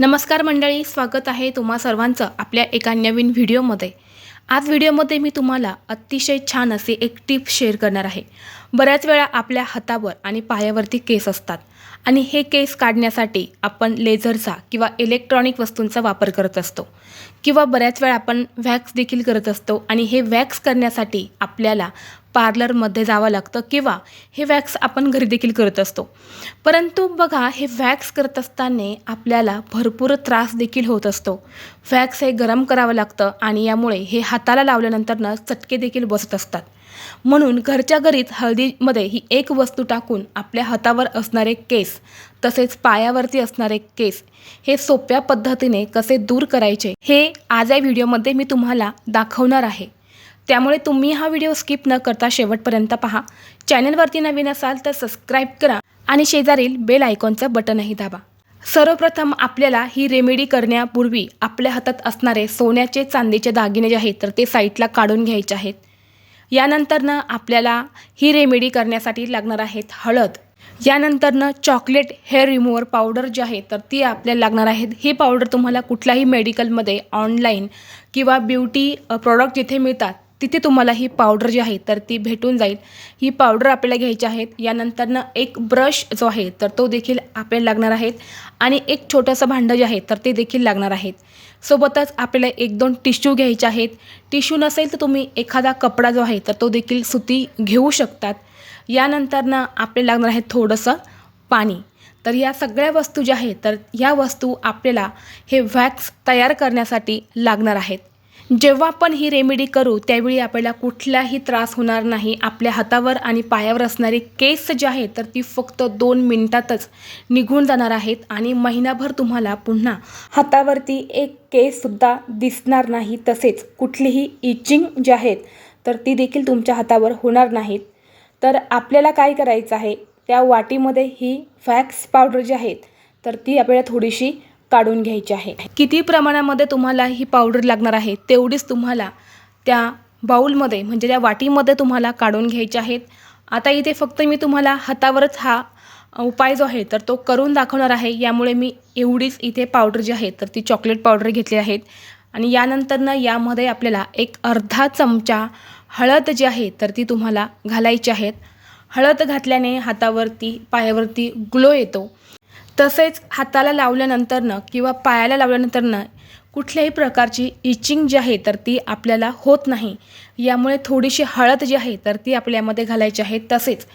नमस्कार मंडळी स्वागत आहे तुम्हा सर्वांचं आपल्या एका नवीन व्हिडिओमध्ये. आज व्हिडिओमध्ये मी तुम्हाला अतिशय छान असे एक टिप शेअर करणार आहे. बऱ्याच वेळा आपल्या हातावर आणि पायावरती केस असतात. आणि हे केस काढण्यासाठी आपण लेझरचा किंवा इलेक्ट्रॉनिक वस्तूंचा वापर करत असतो. किंवा बऱ्याच वेळा आपण वॅक्स देखील करत असतो आणि हे वॅक्स करण्यासाठी आपल्याला पार्लरमध्ये जावं लागतं किंवा हे वॅक्स आपण घरी देखील करत असतो. परंतु बघा हे वॅक्स करत असताना आपल्याला भरपूर त्रास देखील होत असतो. वॅक्स हे गरम करावं लागतं आणि यामुळे हे हाताला लावल्यानंतरनं चटके देखील बसत असतात. म्हणून घरच्या घरीच हळदीमध्ये ही एक वस्तू टाकून आपल्या हातावर असणारे केस तसेच पायावरती असणारे केस हे सोप्या पद्धतीने कसे दूर करायचे हे आज या व्हिडिओमध्ये मी तुम्हाला दाखवणार आहे. त्यामुळे तुम्ही हा व्हिडिओ स्किप न करता शेवटपर्यंत पहा. चॅनलवरती नवीन असाल तर सबस्क्राईब करा आणि शेजारील बेल आयकॉनचं बटनही दाबा. सर्वप्रथम आपल्याला ही रेमेडी करण्यापूर्वी आपल्या हातात असणारे सोन्याचे चांदीचे दागिने जे आहेत तर ते साईटला काढून घ्यायचे आहेत. यानंतरनं आपल्याला ही रेमेडी करण्यासाठी लागणार आहेत हळद. यानंतरनं चॉकलेट हेअर रिमूव्हर पावडर जी आहे तर ती आपल्याला लागणार आहेत. ही पावडर तुम्हाला कुठल्याही मेडिकलमध्ये ऑनलाईन किंवा ब्युटी प्रॉडक्ट जिथे मिळतात तिथे तुम्हाला ही पावडर जी आहे तर ती भेटून जाईल. ही पावडर आपल्याला घ्यायची आहेत. यानंतरनं एक ब्रश जो आहे तर तो देखील आपल्याला लागणार आहेत. आणि एक छोटंसं भांडं जे आहे तर ते देखील लागणार आहेत. सोबतच आपल्याला एक दोन टिश्यू घ्यायचे आहेत. टिश्यू नसेल तर तुम्ही एखादा कपडा जो आहे तर तो देखील सुती घेऊ शकतात. यानंतरनं आपल्याला लागणार आहे थोडंसं पाणी. तर या सगळ्या वस्तू ज्या आहेत तर ह्या वस्तू आपल्याला हे वॅक्स तयार करण्यासाठी लागणार आहेत. जेव्हा आपण ही रेमेडी करू त्यावेळी आपल्याला कुठलाही त्रास होणार नाही. आपल्या हातावर आणि पायावर असणारी केस जे आहेत तर ती फक्त दोन मिनिटातच निघून जाणार आहेत आणि महिनाभर तुम्हाला पुन्हा हातावरती एक केससुद्धा दिसणार नाही. तसेच कुठलीही इचिंग जी आहेत तर ती देखील तुमच्या हातावर होणार नाहीत. तर आपल्याला काय करायचं आहे? त्या वाटीमध्ये ही फॅक्स पावडर जी आहेत तर ती आपल्याला थोडीशी काढून घ्यायची आहे. किती प्रमाणामध्ये तुम्हाला ही पावडर लागणार आहे तेवढीच तुम्हाला त्या बाऊलमध्ये म्हणजे त्या वाटीमध्ये तुम्हाला काढून घ्यायचे आहेत. आता इथे फक्त मी तुम्हाला हातावरच हा उपाय जो आहे तर तो करून दाखवणार आहे. यामुळे मी एवढीच इथे पावडर जी आहे तर ती चॉकलेट पावडर घेतली आहेत. आणि यानंतरनं यामध्ये आपल्याला एक अर्धा चमचा हळद जी आहे तर ती तुम्हाला घालायची आहेत हळद घातल्याने हातावरती पायावरती ग्लो येतो. तसेच हाताला लावल्यानंतरनं किंवा पायाला लावल्यानंतरनं कुठल्याही प्रकारची इचिंग जी आहे तर ती आपल्याला होत नाही. यामुळे थोडीशी हळद जी आहे तर ती आपल्यामध्ये घालायची आहे. तसेच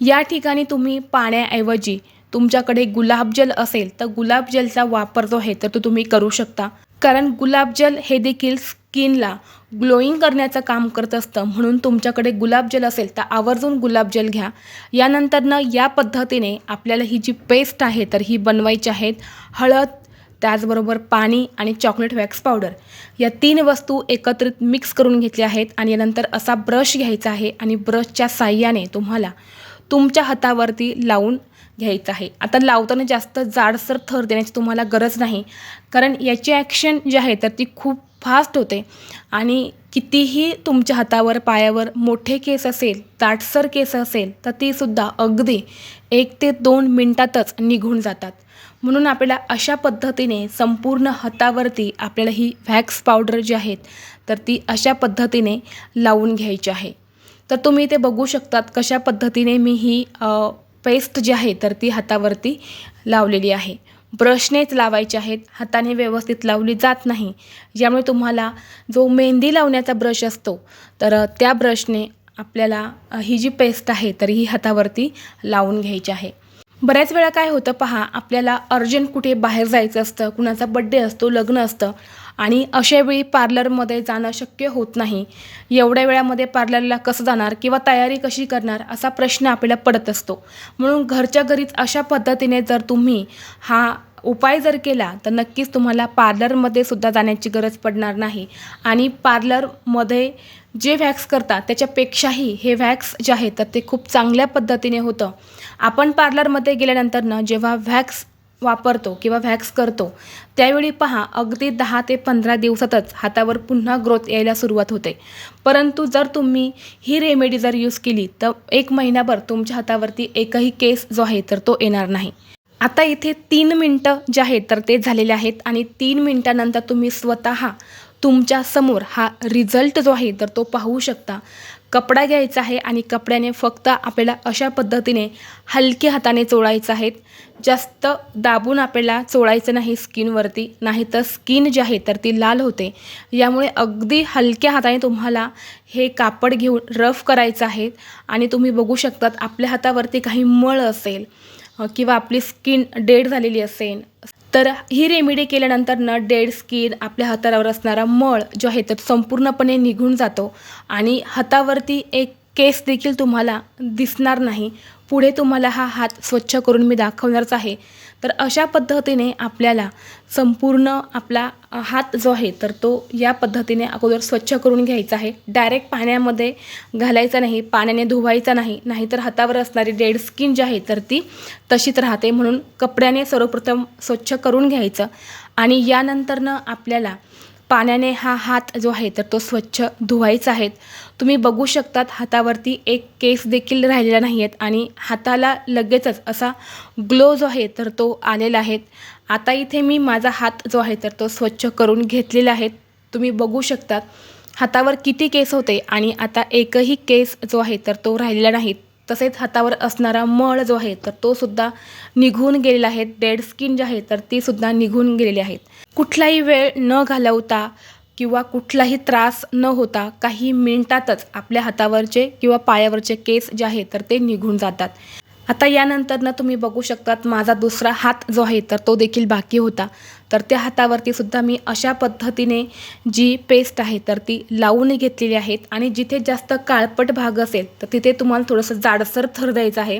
या ठिकाणी तुम्ही पाण्याऐवजी तुमच्याकडे गुलाबजल असेल तर गुलाबजलचा वापर जो आहे तर तो तुम्ही करू शकता. कारण गुलाबजल हे देखील स्किनला ग्लोईंग करण्याचं काम करत असतं. म्हणून तुमच्याकडे गुलाबजल असेल तर आवर्जून गुलाबजल घ्या. यानंतरनं या पद्धतीने आपल्याला ही जी पेस्ट आहे तर ही बनवायची आहेत हळद त्याचबरोबर पाणी आणि चॉकलेट वॅक्स पावडर. या तीन वस्तू एकत्रित मिक्स करून घेतल्या आहेत आणि यानंतर असा ब्रश घ्यायचा आहे आणि ब्रशच्या साह्याने तुम्हाला तुमच्या हातावरती लावून घ्यायचं आहे. आता लावताना जास्त जाडसर थर देण्याची तुम्हाला गरज नाही. कारण याची ॲक्शन जी आहे तर ती खूप फास्ट होते. आणि कितीही तुमच्या हातावर पायावर मोठे केस असेल ताटसर केस असेल तर तीसुद्धा अगदी एक ते दोन मिनटातच निघून जातात. म्हणून आपल्याला अशा पद्धतीने संपूर्ण हातावरती आपल्याला ही व्हॅक्स पावडर जी आहेत तर ती अशा पद्धतीने लावून घ्यायची आहे. तर तुम्ही ते बघू शकतात कशा पद्धतीने मी ही पेस्ट जी आहे तर ती हातावरती लावलेली आहे. ब्रशनेच लावायचे आहेत. हाताने व्यवस्थित लावली जात नाही. ज्यामुळे तुम्हाला जो मेहंदी लावण्याचा ब्रश असतो तर त्या ब्रशने आपल्याला ही जी पेस्ट आहे तर ही हातावरती लावून घ्यायची आहे. बऱ्याच वेळा काय होतं पहा आपल्याला अर्जंट कुठे बाहेर जायचं असतं कुणाचा बड्डे असतो लग्न असतं आणि अशावेळी पार्लरमध्ये जाणं शक्य होत नाही. एवढ्या वेळामध्ये पार्लरला कसं जाणार किंवा तयारी कशी करणार असा प्रश्न आपल्याला पडत असतो. म्हणून घरच्या घरीच अशा पद्धतीने जर तुम्ही हा उपाय जर केला तर नक्कीच तुम्हाला पार्लरमध्ये सुद्धा जाण्याची गरज पडणार नाही. आणि पार्लरमध्ये जे वॅक्स करतात त्याच्यापेक्षाही हे व्हॅक्स जे आहे तर ते खूप चांगल्या पद्धतीने होतं. आपण पार्लरमध्ये गेल्यानंतरनं जेव्हा व्हॅक्स वापरतो किंवा व्हॅक्स करतो त्यावेळी पहा अगदी दहा ते पंधरा दिवसातच हातावर पुन्हा ग्रोथ यायला सुरुवात होते. परंतु जर तुम्ही ही रेमेडी जर यूज केली तर एक महिनाभर तुमच्या हातावरती एकही केस जो आहे तर तो येणार नाही. आता इथे तीन मिनटं जे आहेत तर ते झालेले आहेत आणि तीन मिनटानंतर तुम्ही स्वतः तुमच्यासमोर हा रिझल्ट जो आहे तर तो पाहू शकता. कपडा घ्यायचा आहे आणि कपड्याने फक्त आपल्याला अशा पद्धतीने हलक्या हाताने चोळायचं आहे. जास्त दाबून आपल्याला चोळायचं नाही स्किनवरती नाही तर स्किन जी आहे तर ती लाल होते. यामुळे अगदी हलक्या हाताने तुम्हाला हे कापड घेऊन रफ करायचं आहे आणि तुम्ही बघू शकतात आपल्या हातावरती काही मळ असेल किंवा आपली स्किन डेड झालेली असेल. तर ही रेमेडी केल्यानंतर न डेड स्किन आपल्या हातावर असणारा मळ जो आहे तर संपूर्णपणे निघून जातो. आणि हातावरती एक केस देखील तुम्हाला दिसणार नाही. पुढे तुम्हाला हा हात स्वच्छ करून मी दाखवणारच आहे. तर अशा पद्धतीने आपल्याला संपूर्ण आपला हात जो आहे तर तो या पद्धतीने अगोदर स्वच्छ करून घ्यायचा आहे. डायरेक्ट पाण्यामध्ये घालायचा नाही पाण्याने धुवायचा नाही नाहीतर हातावर असणारी डेड स्किन जी आहे तर ती तशीच राहते. म्हणून कपड्याने सर्वप्रथम स्वच्छ करून घ्यायचं. आणि यानंतरनं आपल्याला पाण्याने हा हात जो आहे तर तो स्वच्छ धुवायचा आहे. तुम्ही बघू शकतात हातावरती एक केस देखील राहिलेला नाही आहेत आणि हाताला लगेचच असा ग्लो जो आहे तर तो आलेला आहे. आता इथे मी माझा हात जो आहे तर तो स्वच्छ करून घेतलेला आहे. तुम्ही बघू शकतात हातावर किती केस होते आणि आता एकही केस जो आहे तर तो राहिलेला नाही. तसेच हातावर असणारा मळ जो आहे तर तो सुद्धा निघून गेलेला आहे. डेड स्किन जी आहे तर ती सुद्धा निघून गेलेली आहेत कुठलाही वेळ न घालवता किंवा कुठलाही त्रास न होता काही मिनिटातच आपल्या हातावरचे किंवा पायावरचे केस जे आहे तर ते निघून जातात. आता यानंतरनं तुम्ही बघू शकतात माझा दुसरा हात जो आहे तर तो देखील बाकी होता. तर त्या हातावरती सुद्धा मी अशा पद्धतीने जी पेस्ट आहे तर ती लावून घेतलेली आहेत. आणि जिथे जास्त काळपट भाग असेल तर तिथे तुम्हाला थोडंसं जाडसर थर द्यायचं आहे.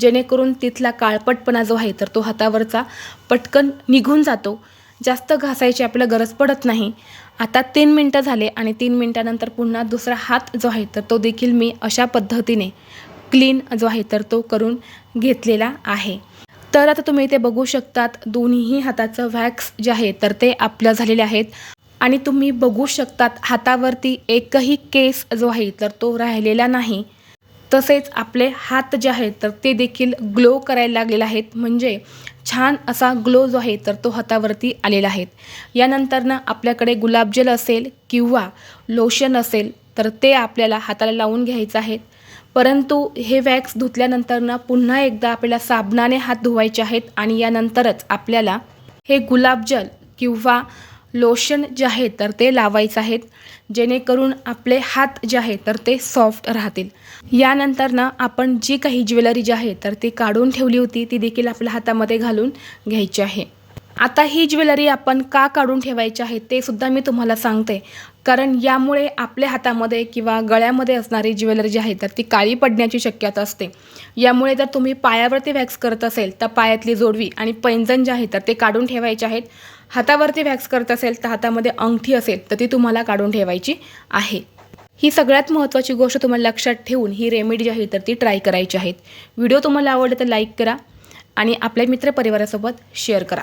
जेणेकरून तिथला काळपटपणा जो आहे तर तो हातावरचा पटकन निघून जातो. जास्त घासायची आपल्याला गरज पडत नाही. आता तीन मिनटं झाले आणि तीन मिनटानंतर पुन्हा दुसरा हात जो आहे तर तो देखील मी अशा पद्धतीने क्लीन जो आहे तर तो करून घेतलेला आहे. तर आता तुम्ही इथे बघू शकतात दोन्ही हाताचं वॅक्स जे आहे तर ते आपलं झालेले आहेत. आणि तुम्ही बघू शकतात हातावरती एकही केस जो आहे तर तो राहिलेला नाही. तसेच आपले हात जे आहेत तर ते देखील ग्लो करायला लागलेले आहेत. म्हणजे छान असा ग्लो जो आहे तर तो हातावरती आलेला आहे. यानंतरनं आपल्याकडे गुलाबजल असेल किंवा लोशन असेल तर ते आपल्याला हाताला लावून घ्यायचं आहे. परंतु हे वॅक्स धुतल्यानंतर ना पुन्हा एकदा आपल्याला साबणाने हात धुवायचे आहेत आणि यानंतरच आपल्याला हे गुलाबजल किंवा लोशन जे आहे तर ते लावायचं आहेत जेणेकरून आपले हात जे आहे तर ते सॉफ्ट राहतील. यानंतर ना आपण जी काही ज्वेलरी जी आहे तर ती काढून ठेवली होती ती देखील आपल्या हातामध्ये घालून घ्यायची आहे. आता ही ज्वेलरी आपण का काढून ठेवायची आहे ते सुद्धा मी तुम्हाला सांगते. कारण यामुळे आपल्या हातामध्ये किंवा गळ्यामध्ये असणारी ज्वेलरी जी आहे तर ती काळी पडण्याची शक्यता असते. यामुळे जर तुम्ही पायावरती वॅक्स करत असेल तर पायातली जोडवी आणि पैंजण जे आहे तर ते काढून ठेवायचे आहेत. हातावरती वॅक्स करत असेल तर हातामध्ये अंगठी असेल तर ती तुम्हाला काढून ठेवायची आहे. ही सगळ्यात महत्त्वाची गोष्ट तुम्हाला लक्षात ठेवून ही रेमेडी जी आहे तर ती ट्राय करायची आहेत व्हिडिओ तुम्हाला आवडले तर लाईक करा आणि आपल्या मित्रपरिवारासोबत शेअर करा.